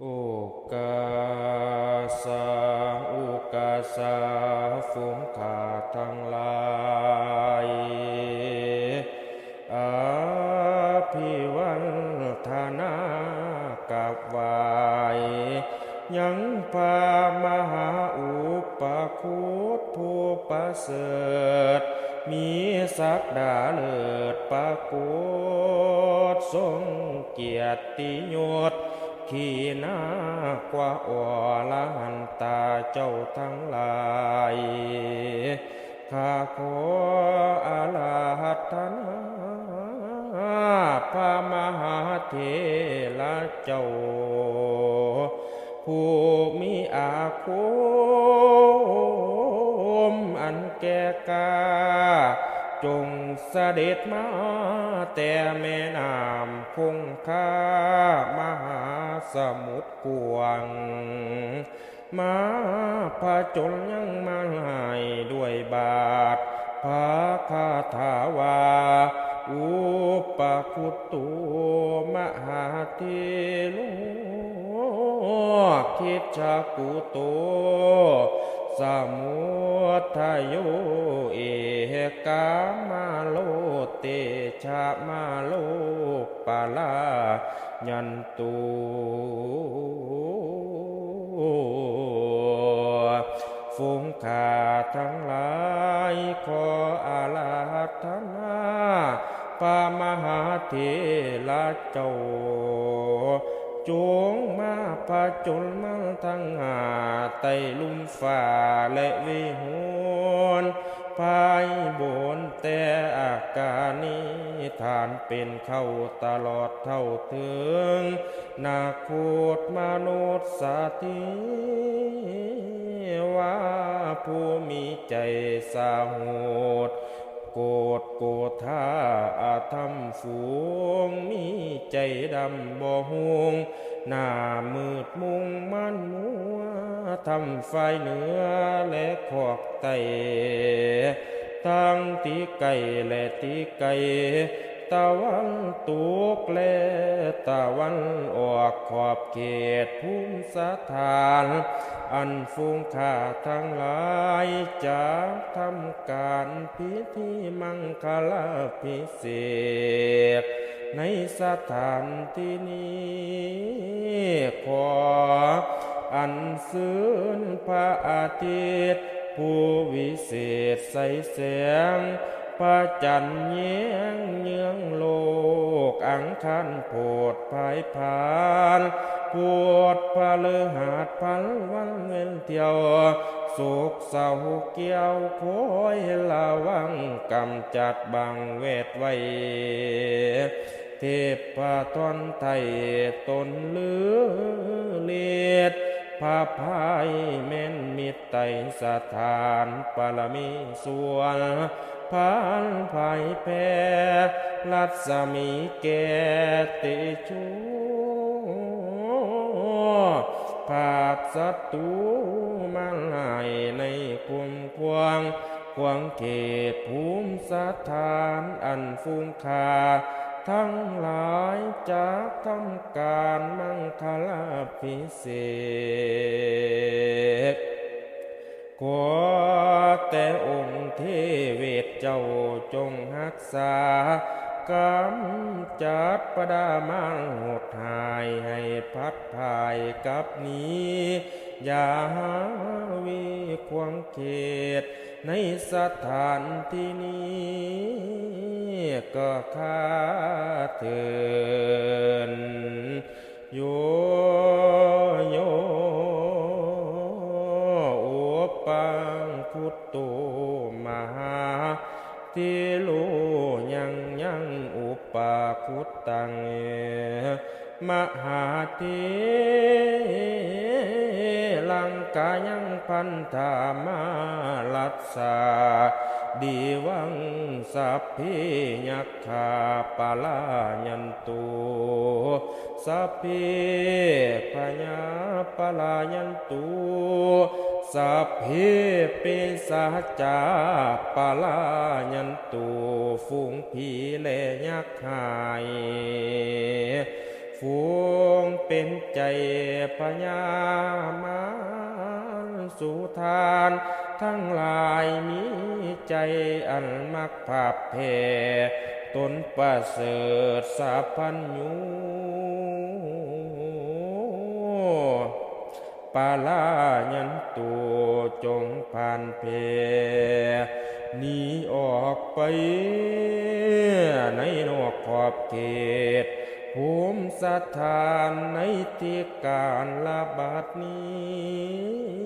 โอกาสาโอกาสาฝูงขาทั้งหลายอาภิวันธนากับวายยังพามหาอุปคุตผู้ประเสริฐ มีศักดาเลิศประกฏทรงเกียรติยศ ขีนากว่าอลหันตาเจ้าทั้งหลายข้าขออาลาหัตนาพระมหาเถระเจ้า ผู้มีอาคมอันแก่กา จงเสด็จมา แต่แม่น้ำคงคามหาสมุทรกวางมาผจญยังมาให้ด้วยบาทพระคาถาวา อุปคุตตุมหาเทโลคิดชากุโต สมุทโยเอกามาโลเตชะมาโลปาลายันตุฝูงขาทั้งหลายขออาลาธนาปามหาเถระเจ้า จงมาผจญมาทั้งหาไตลุ่มฝ่าและวิหวนภายบนแต่อาการนี้ทานเป็นเข้าตลอดเท่าถึง นาโคตมนุษย์สาธิว่าผู้มีใจสาโหดโกดโกธา อาธรรมฝูง มีใจดำบ่หวงหน้ามืดมุงมันมัวทำไฟเหนือและขอกไตทั้งตีไก่และตีไก่ ตะวันตกแลตะวันออกขอบเขตภูมิสถาน อันฟูงข้าทั้งหลายจะทำการพิธีมังคลาพิเศษในสถานที่นี้ขออันซื้นพระอาทิตย์ผู้วิเศษใสแสง พระจันทร์เยียงเยืองโลก อังคันโพดภายพานปวดพะเลือหาดพันวันเงินเที่ยวโศกเศร้าเกี่ยวโคอยละวังกำจัดบังเวทไว้ เทพทนไทยตนเลือเลียดพาพายแม่นมิตรไตสถานปรมีส่วน พันภายแพ้รัศมีแก่ติชูภาพศัตรูมาลายในคุมควงควงเขตภูมิสถานอันฟุ้งคา ทั้งหลายจากทำการมังคลาพิเศษขอแต่องค์เทเวศ เจ้าจงรักษากำจัดประดามังหดหายให้พัดภายกับนี้อย่าหาวิควงเขต ในสถานที่นี้ก็ข้าเถินโยโย งคุตโตมหาทิโลยังยังอุปาคุตตังเอมหาเทลังกายังพันธามาลัสสาดีวังสัพพิยักขาปาลายันตุสัพพิพญาปลายันตุ สัพพิปิสัจจาปลายันตุฝูงผีแลยักษ์หายฝูงเป็นใจพญามารสุทาน ทั้งหลายมีใจอันมักภาพเพตนประเสริฐสัพพัญญู ปาลายันตูจงผ่านเพหนีออกไป ในนอกขอบเขตภูมิสถานในที่การละบาดนี้